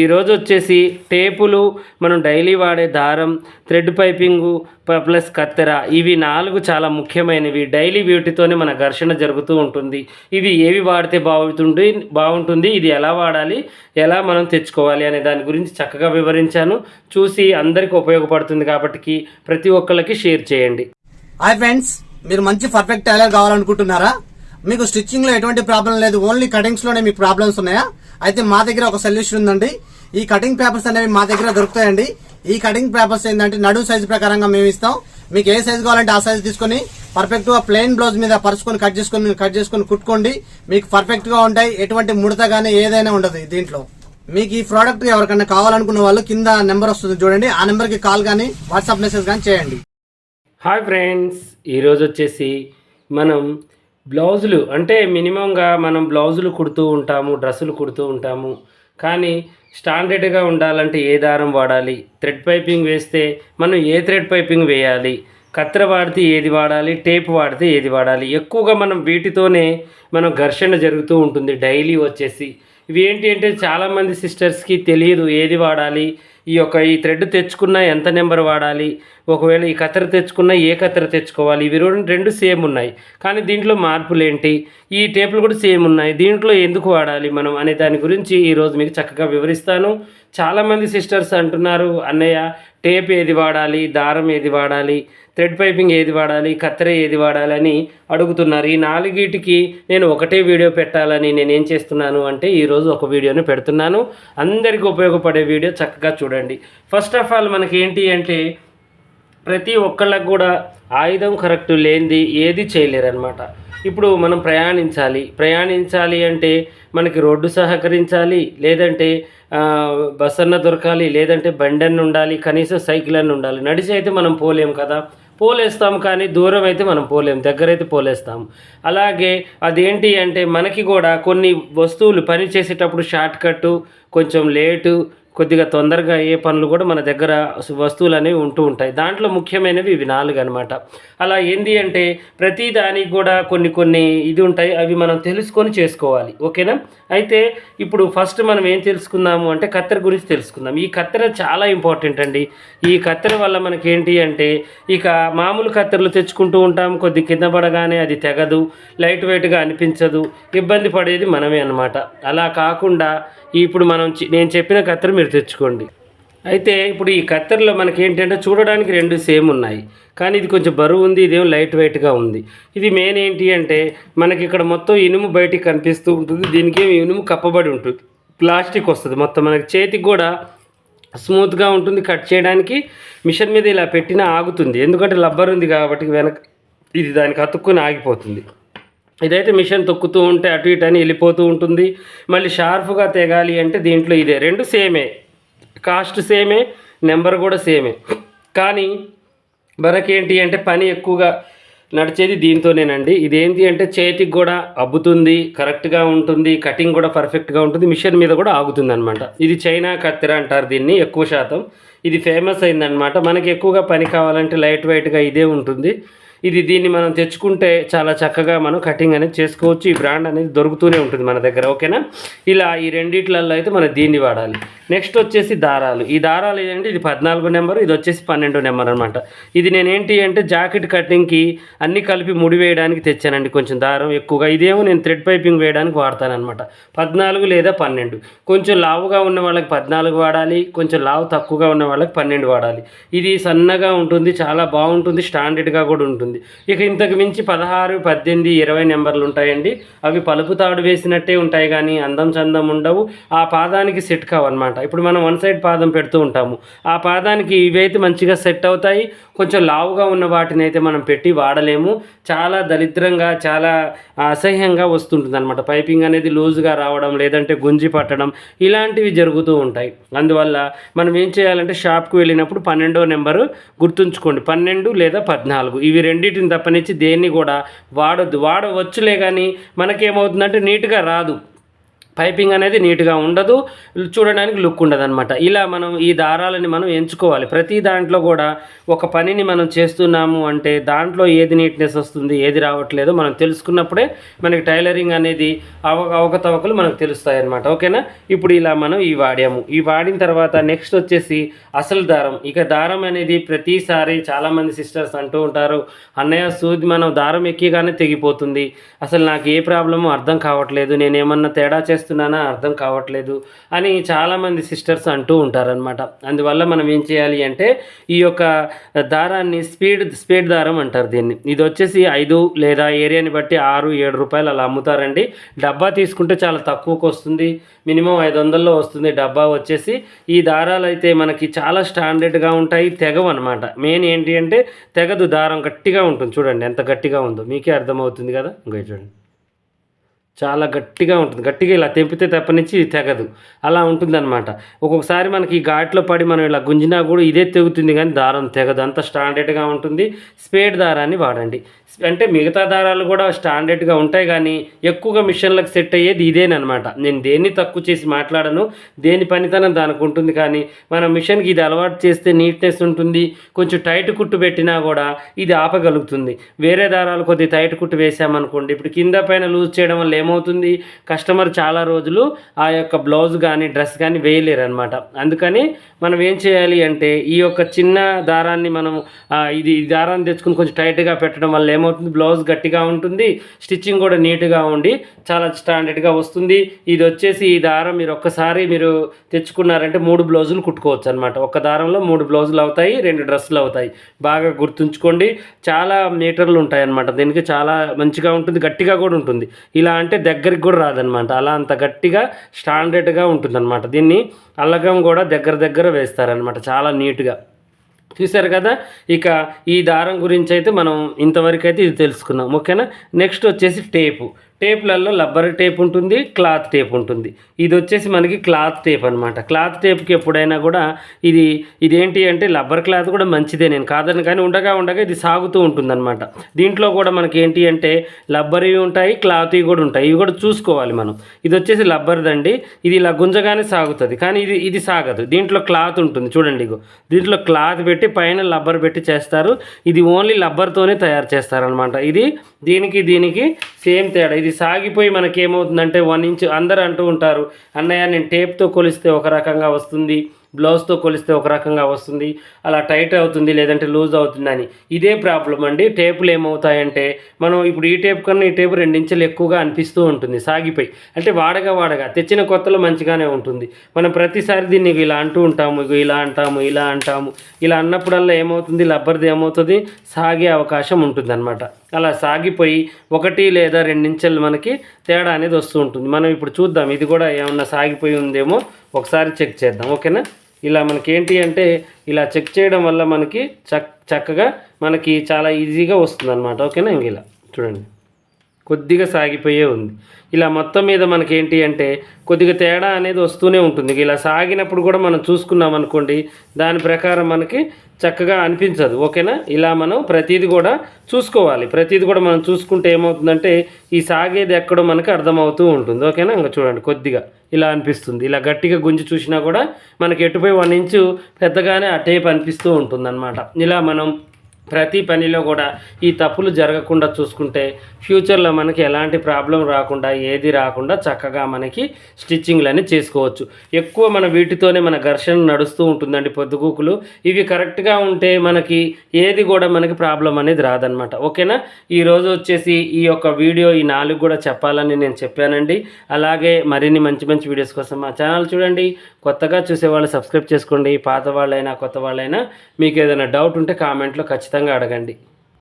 ఈరోజు వచ్చేసి టేపులు మనం డైలీ వాడే దారం థ్రెడ్ పైపింగు ప- ప్లస్ కత్తెర ఇవి నాలుగు చాలా ముఖ్యమైనవి. డైలీ వీటితోనే మన ఘర్షణ జరుగుతూ ఉంటుంది. ఇవి ఏవి వాడితే బాగుంటుంది బాగుంటుంది ఇది ఎలా వాడాలి ఎలా మనం తెచ్చుకోవాలి అనే దాని గురించి చక్కగా వివరించాను. చూసి అందరికీ ఉపయోగపడుతుంది కాబట్టి ప్రతి ఒక్కళ్ళకి షేర్ చేయండి. హాయ్ ఫ్రెండ్స్ మీరు మంచి పర్ఫెక్ట్ టైలర్ కావాలనుకుంటున్నారా? మీకు స్టిచ్చింగ్లో ఎటువంటి ప్రాబ్లం లేదు ఓన్లీ కటింగ్స్లోనే మీకు ప్రాబ్లమ్స్ ఉన్నాయా? అయితే మా దగ్గర ఒక సొల్యూషన్ ఉందండి. ఈ కటింగ్ పేపర్స్ అనేవి మా దగ్గర దొరుకుతాయండి. ఈ కటింగ్ పేపర్స్ ఏంటంటే నడు సైజు ప్రకారంగా మేము ఇస్తాం. మీకు ఏ సైజు కావాలంటే ఆ సైజు తీసుకొని పర్ఫెక్ట్గా ప్లెయిన్ బ్లౌజ్ మీద పరుచుకొని కట్ చేసుకొని కట్ చేసుకొని కుట్టుకోండి. మీకు పర్ఫెక్ట్గా ఉంటాయి. ఎటువంటి ముడత గానీ ఏదైనా ఉండదు దీంట్లో. మీకు ఈ ప్రోడక్ట్ ఎవరికైనా కావాలనుకున్న వాళ్ళు కింద నెంబర్ వస్తుంది చూడండి. ఆ నెంబర్కి కాల్ కానీ వాట్సాప్ మెసేజ్ కానీ చేయండి. హాయ్ ఫ్రెండ్స్ ఈరోజు వచ్చేసి మనం బ్లౌజులు అంటే మినిమంగా మనం బ్లౌజులు కుడుతూ ఉంటాము డ్రెస్సులు కుడుతూ ఉంటాము. కానీ స్టాండర్డ్గా ఉండాలంటే ఏ దారం వాడాలి? థ్రెడ్ పైపింగ్ వేస్తే మనం ఏ థ్రెడ్ పైపింగ్ వేయాలి? కత్తెర వాడితే ఏది వాడాలి? టేప్ వాడితే ఏది వాడాలి? ఎక్కువగా మనం వీటితోనే మనం ఘర్షణ జరుగుతూ ఉంటుంది డైలీ వచ్చేసి. ఇవి ఏంటి అంటే చాలామంది సిస్టర్స్కి తెలియదు ఏది వాడాలి? ఈ యొక్క ఈ థ్రెడ్ తెచ్చుకున్న ఎంత నెంబర్ వాడాలి? ఒకవేళ ఈ కత్తెర తెచ్చుకున్నా ఏ కత్తెర తెచ్చుకోవాలి? ఇవి రెండు సేమ్ ఉన్నాయి. కానీ దీంట్లో మార్పులు ఏంటి ఈ టేపులు కూడా సేమ్ ఉన్నాయి. దీంట్లో ఎందుకు వాడాలి మనం అనే దాని గురించి ఈరోజు మీకు చక్కగా వివరిస్తాను. చాలామంది సిస్టర్స్ అంటున్నారు అన్నయ్య టేప్ ఏది వాడాలి? దారం ఏది వాడాలి? థ్రెడ్ పైపింగ్ ఏది వాడాలి కత్తెర ఏది వాడాలని అడుగుతున్నారు. ఈ నాలుగిటికి నేను ఒకటే వీడియో పెట్టాలని నేను ఏం చేస్తున్నాను అంటే ఈరోజు ఒక వీడియోని పెడుతున్నాను. అందరికీ ఉపయోగపడే వీడియో చక్కగా చూడండి. ఫస్ట్ ఆఫ్ ఆల్ మనకి ఏంటి అంటే ప్రతి ఒక్కళ్ళకు కూడా ఆయుధం కరెక్ట్ లేనిది ఏది చేయలేరన్నమాట. ఇప్పుడు మనం ప్రయాణించాలి. ప్రయాణించాలి అంటే మనకి రోడ్డు సహకరించాలి లేదంటే బస్ అన్న దొరకాలి లేదంటే బండి అన్న ఉండాలి కనీసం సైకిల్ అన్న ఉండాలి. నడిచి అయితే మనం పోలేం కదా. పోలేస్తాం కానీ దూరం అయితే మనం పోలేం దగ్గర అయితే పోలేస్తాం. అలాగే అదేంటి అంటే మనకి కూడా కొన్ని వస్తువులు పని చేసేటప్పుడు షార్ట్ కట్ కొంచెం లేటు కొద్దిగా తొందరగా అయ్యే పనులు కూడా మన దగ్గర వస్తువులు అనేవి ఉంటూ ఉంటాయి. దాంట్లో ముఖ్యమైనవి ఇవి నాలుగు అనమాట అలా ఏంది అంటే ప్రతి దానికి కూడా కొన్ని కొన్ని ఇది ఉంటాయి. అవి మనం తెలుసుకొని చేసుకోవాలి. ఓకేనా? అయితే ఇప్పుడు ఫస్ట్ మనం ఏం తెలుసుకుందాము అంటే కత్తెర గురించి తెలుసుకుందాం. ఈ కత్తెర చాలా ఇంపార్టెంట్ అండి. ఈ కత్తెర వల్ల మనకి ఏంటి అంటే ఇక మామూలు కత్తెరలు తెచ్చుకుంటూ ఉంటాం. కొద్ది కింద పడగానే అది తెగదు. లైట్ వెయిట్గా అనిపించదు. ఇబ్బంది పడేది మనమే అన్నమాట. అలా కాకుండా ఇప్పుడు మనం నేను చెప్పిన కత్తెర మీరు తెచ్చుకోండి. అయితే ఇప్పుడు ఈ కత్తెరలో మనకి ఏంటంటే చూడడానికి రెండు సేమ్ ఉన్నాయి. కానీ ఇది కొంచెం బరువు ఉంది ఇదేం లైట్ వెయిట్గా ఉంది. ఇది మెయిన్ ఏంటి అంటే మనకి ఇక్కడ మొత్తం ఇనుము బయటికి కనిపిస్తూ ఉంటుంది. దీనికి ఇనుము కప్పబడి ఉంటుంది. ప్లాస్టిక్ వస్తుంది మొత్తం. మనకి చేతికి కూడా స్మూత్గా ఉంటుంది. కట్ చేయడానికి మిషన్ మీద ఇలా పెట్టినా ఆగుతుంది. ఎందుకంటే లబ్బర్ ఉంది కాబట్టి వెనక ఇది దానికి అతుక్కుని ఆగిపోతుంది. ఇదైతే మిషన్ తొక్కుతూ ఉంటే అటు ఇటు అని వెళ్ళిపోతూ ఉంటుంది. మళ్ళీ షార్ప్గా తెగాలి అంటే దీంట్లో ఇదే రెండు సేమే. కాస్ట్ సేమే నెంబర్ కూడా సేమే. కానీ మనకేంటి అంటే పని ఎక్కువగా నడిచేది దీంతోనేనండి. ఇదేంటి అంటే చేతికి కూడా అబ్బుతుంది కరెక్ట్గా ఉంటుంది కటింగ్ కూడా పర్ఫెక్ట్గా ఉంటుంది మిషన్ మీద కూడా ఆగుతుంది అనమాట ఇది చైనా కత్తెర అంటారు దీన్ని ఎక్కువ శాతం. ఇది ఫేమస్ అయిందనమాట మనకి ఎక్కువగా పని కావాలంటే లైట్ వెయిట్గా ఇదే ఉంటుంది. ఇది దీన్ని మనం తెచ్చుకుంటే చాలా చక్కగా మనం కటింగ్ అనేది చేసుకోవచ్చు. ఈ బ్రాండ్ అనేది దొరుకుతూనే ఉంటుంది మన దగ్గర ఓకేనా? ఇలా ఈ రెండిట్లలో అయితే మనం దీన్ని వాడాలి. నెక్స్ట్ వచ్చేసి దారాలు. ఈ దారాలు ఏంటంటే ఇది పద్నాలుగు నెంబర్ ఇది వచ్చేసి పన్నెండు నెంబర్ అనమాట ఇది నేనేంటి అంటే జాకెట్ కటింగ్కి అన్ని కలిపి ముడి వేయడానికి తెచ్చానండి. కొంచెం దారం ఎక్కువగా. ఇదేమో నేను థ్రెడ్ పైపింగ్ వేయడానికి వాడతానమాట పద్నాలుగు లేదా పన్నెండు. కొంచెం లావుగా ఉన్న వాళ్ళకి పద్నాలుగు వాడాలి. కొంచెం లావు తక్కువగా ఉన్న వాళ్ళకి పన్నెండు వాడాలి. ఇది సన్నగా ఉంటుంది చాలా బాగుంటుంది స్టాండర్డ్గా కూడా ఉంటుంది. ఇక ఇంతకు మించి పదహారు పద్దెనిమిది ఇరవై నెంబర్లు ఉంటాయండి. అవి పలుపు తాడు వేసినట్టే ఉంటాయి కానీ అందం చందం ఉండవు. ఆ పాదానికి సెట్ కావన్నమాట. ఇప్పుడు మనం వన్ సైడ్ పాదం పెడుతూ ఉంటాము. ఆ పాదానికి ఇవైతే మంచిగా సెట్ అవుతాయి. కొంచెం లావుగా ఉన్న వాటిని అయితే మనం పెట్టి వాడలేము. చాలా దరిద్రంగా చాలా అసహ్యంగా వస్తుంటుంది అనమాట పైపింగ్ అనేది లూజ్గా రావడం లేదంటే గుంజి పట్టడం ఇలాంటివి జరుగుతూ ఉంటాయి. అందువల్ల మనం ఏం చేయాలంటే షాప్కి వెళ్ళినప్పుడు పన్నెండో నెంబరు గుర్తుంచుకోండి. పన్నెండు లేదా పద్నాలుగు. ఇవి రెండు రెండింటిని తప్పనిచ్చి దేన్ని కూడా వాడొద్దు. వాడవచ్చులే కానీ మనకేమవుతుందంటే నీట్గా రాదు. పైపింగ్ అనేది నీట్గా ఉండదు చూడడానికి లుక్ ఉండదు అనమాట ఇలా మనం ఈ దారాలని మనం ఎంచుకోవాలి. ప్రతి దాంట్లో కూడా ఒక పనిని మనం చేస్తున్నాము అంటే దాంట్లో ఏది నీట్నెస్ వస్తుంది ఏది రావట్లేదో మనం తెలుసుకున్నప్పుడే మనకి టైలరింగ్ అనేది అవ అవకతవకలు మనకు తెలుస్తాయి అనమాట ఓకేనా? ఇప్పుడు ఇలా మనం ఈ వాడాము. ఈ వాడిన తర్వాత నెక్స్ట్ వచ్చేసి అసలు దారం. ఇక దారం అనేది ప్రతిసారి చాలామంది సిస్టర్స్ అంటూ ఉంటారు అన్నయ్య సూది మనం దారం ఎక్కిగానే తెగిపోతుంది. అసలు నాకు ఏ ప్రాబ్లము అర్థం కావట్లేదు. నేను ఏమన్నా తేడా చేస్తున్నానా? అర్థం కావట్లేదు అని చాలామంది సిస్టర్స్ అంటూ ఉంటారనమాట అందువల్ల మనం ఏం చేయాలి అంటే ఈ యొక్క దారాన్ని స్పీడ్ స్పీడ్ దారం అంటారు దీన్ని. ఇది వచ్చేసి ఐదు లేదా ఏరియాని బట్టి ఆరు ఏడు రూపాయలు అలా అమ్ముతారండి. డబ్బా తీసుకుంటే చాలా తక్కువకు వస్తుంది. మినిమం ఐదు వందల్లో వస్తుంది డబ్బా వచ్చేసి. ఈ దారాలు అయితే మనకి చాలా స్టాండర్డ్గా ఉంటాయి తెగవు అనమాట మెయిన్ ఏంటి అంటే తెగదు దారం గట్టిగా ఉంటుంది. చూడండి ఎంత గట్టిగా ఉందో. మీకే అర్థమవుతుంది కదా? ఇంకా చూడండి. చాలా గట్టిగా ఉంటుంది. గట్టిగా ఇలా తెంపితే తప్పనిచ్చి తెగదు. అలా ఉంటుందన్నమాట. ఒక్కొక్కసారి మనకి ఈ ఘాట్లో పడి మనం ఇలా గుంజినా కూడా ఇదే తెగుతుంది కానీ దారం తెగదు. అంత స్టాండర్డ్గా ఉంటుంది. స్పేడ్ దారాన్ని వాడండి. అంటే మిగతా దారాలు కూడా స్టాండర్డ్గా ఉంటాయి కానీ ఎక్కువగా మిషన్లకు సెట్ అయ్యేది ఇదేనమాట నేను దేన్ని తక్కువ చేసి మాట్లాడను దేని పనితనం దానికి ఉంటుంది కానీ మన మిషన్కి ఇది అలవాటు చేస్తే నీట్నెస్ ఉంటుంది కొంచెం టైట్ కుట్టు పెట్టినా కూడా ఇది ఆపగలుగుతుంది. వేరే దారాలు కొద్ది టైట్ కుట్టు వేసామనుకోండి ఇప్పుడు కింద పైన లూజ్ చేయడం వల్ల ఏమవుతుంది? కస్టమర్ చాలా రోజులు ఆ యొక్క బ్లౌజ్ కానీ డ్రెస్ కానీ వేయలేరు అనమాట అందుకని మనం ఏం చేయాలి అంటే ఈ యొక్క చిన్న దారాన్ని మనం ఇది ఈ దారాన్ని తెచ్చుకుని కొంచెం టైట్గా పెట్టడం వల్ల ఏమవుతుంది? బ్లౌజ్ గట్టిగా ఉంటుంది స్టిచ్చింగ్ కూడా నీట్గా ఉండి చాలా స్టాండర్డ్గా వస్తుంది. ఇది వచ్చేసి ఈ దారం మీరు ఒక్కసారి మీరు తెచ్చుకున్నారంటే మూడు బ్లౌజులు కుట్టుకోవచ్చు అనమాట ఒక దారంలో మూడు బ్లౌజులు అవుతాయి రెండు డ్రెస్సులు అవుతాయి. బాగా గుర్తుంచుకోండి. చాలా మీటర్లు ఉంటాయి అనమాట దీనికి చాలా మంచిగా ఉంటుంది గట్టిగా కూడా ఉంటుంది. ఇలా అంటే దగ్గరికి కూడా రాదనమాట అలా అంత గట్టిగా స్టాండర్డ్గా ఉంటుందన్నమాట. దీన్ని అల్లగం కూడా దగ్గర దగ్గర వేస్తారనమాట చాలా నీట్గా. చూశారు కదా? ఇక ఈ దారం గురించి అయితే మనం ఇంతవరకు అయితే ఇది తెలుసుకున్నాం ఓకేనా? నెక్స్ట్ వచ్చేసి టేపు. టేప్లలో రబ్బర్ టేప్ ఉంటుంది క్లాత్ టేప్ ఉంటుంది. ఇది వచ్చేసి మనకి క్లాత్ టేప్ అనమాట క్లాత్ టేప్కి ఎప్పుడైనా కూడా ఇది ఇదేంటి అంటే రబ్బర్ క్లాత్ కూడా మంచిదే. నేను కాదని కానీ ఉండగా ఉండగా ఇది సాగుతూ ఉంటుందన్నమాట. దీంట్లో కూడా మనకి ఏంటి అంటే రబ్బర్వి ఉంటాయి క్లాత్వి కూడా ఉంటాయి. ఇవి కూడా చూసుకోవాలి మనం. ఇది వచ్చేసి రబ్బర్దండి. ఇది ఇలా గుంజగానే సాగుతుంది. కానీ ఇది ఇది సాగదు. దీంట్లో క్లాత్ ఉంటుంది. చూడండి ఇగో. దీంట్లో క్లాత్ పెట్టి పైన రబ్బర్ పెట్టి చేస్తారు. ఇది ఓన్లీ రబ్బర్తోనే తయారు చేస్తారనమాట ఇది దీనికి దీనికి సేమ్ తేడా. ఇది ఇది సాగిపోయి మనకి ఏమవుతుందంటే వన్ ఇంచ్ అందరు అంటూ ఉంటారు అన్నయ్య నేను టేప్తో కొలిస్తే ఒక రకంగా వస్తుంది బ్లౌజ్తో కొలిస్తే ఒక రకంగా వస్తుంది అలా టైట్ అవుతుంది లేదంటే లూజ్ అవుతుంది అని. ఇదే ప్రాబ్లం అండి. టేపులు ఏమవుతాయంటే మనం ఇప్పుడు ఈ టేప్ కన్నా ఈ టేపు రెండించెలు ఎక్కువగా అనిపిస్తూ ఉంటుంది సాగిపోయి. అంటే వాడగా వాడగా తెచ్చిన కొత్తలో మంచిగానే ఉంటుంది. మనం ప్రతిసారి దీన్ని ఇలా అంటూ ఉంటాము ఇలా అంటాము ఇలా అంటాము. ఇలా అన్నప్పుడల్లా ఏమవుతుంది? లబ్బర్ది ఏమవుతుంది? సాగే అవకాశం ఉంటుంది అలా సాగిపోయి ఒకటి లేదా రెండించెలు మనకి తేడా అనేది వస్తూ ఉంటుంది. మనం ఇప్పుడు చూద్దాం ఇది కూడా ఏమన్నా సాగిపోయి ఉందేమో ఒకసారి చెక్ చేద్దాం ఓకేనా? ఇలా మనకి ఏంటి అంటే ఇలా చెక్ చేయడం వల్ల మనకి చక్ చక్కగా మనకి చాలా ఈజీగా వస్తుంది అనమాట ఓకేనా ఇంక ఇలా? చూడండి. కొద్దిగా సాగిపోయే ఉంది. ఇలా మొత్తం మీద మనకి ఏంటి అంటే కొద్దిగా తేడా అనేది వస్తూనే ఉంటుంది. ఇలా సాగినప్పుడు కూడా మనం చూసుకున్నాం అనుకోండి దాని ప్రకారం మనకి చక్కగా అనిపించదు. ఓకేనా? ఇలా మనం ప్రతిదీ కూడా చూసుకోవాలి. ప్రతిదీ కూడా మనం చూసుకుంటే ఏమవుతుందంటే ఈ సాగేది ఎక్కడో మనకి అర్థమవుతూ ఉంటుంది. ఓకేనా? ఇంకా చూడండి కొద్దిగా ఇలా అనిపిస్తుంది. ఇలా గట్టిగా గుంజి చూసినా కూడా మనకి ఎటుపోయి వన్ ఇంచు పెద్దగానే ఆ టేప్ అనిపిస్తూ ఉంటుంది ఇలా మనం ప్రతి పనిలో కూడా ఈ తప్పులు జరగకుండా చూసుకుంటే ఫ్యూచర్లో మనకి ఎలాంటి ప్రాబ్లం రాకుండా ఏది రాకుండా చక్కగా మనకి స్టిచ్చింగ్లు చేసుకోవచ్చు. ఎక్కువ మన వీటితోనే మన ఘర్షణ నడుస్తూ ఉంటుందండి పొద్దుగూకులు. ఇవి కరెక్ట్గా ఉంటే మనకి ఏది కూడా మనకి ప్రాబ్లం అనేది రాదనమాట ఓకేనా? ఈరోజు వచ్చేసి ఈ యొక్క వీడియో ఈ నాలుగు కూడా చెప్పాలని నేను చెప్పానండి. అలాగే మరిన్ని మంచి మంచి వీడియోస్ కోసం మా ఛానల్ చూడండి. కొత్తగా చూసేవాళ్ళు సబ్స్క్రైబ్ చేసుకోండి. పాత వాళ్ళైనా కొత్త వాళ్ళైనా మీకు ఏదైనా డౌట్ ఉంటే కామెంట్లో ఖచ్చితంగా ఖచ్చితంగా అడగండి.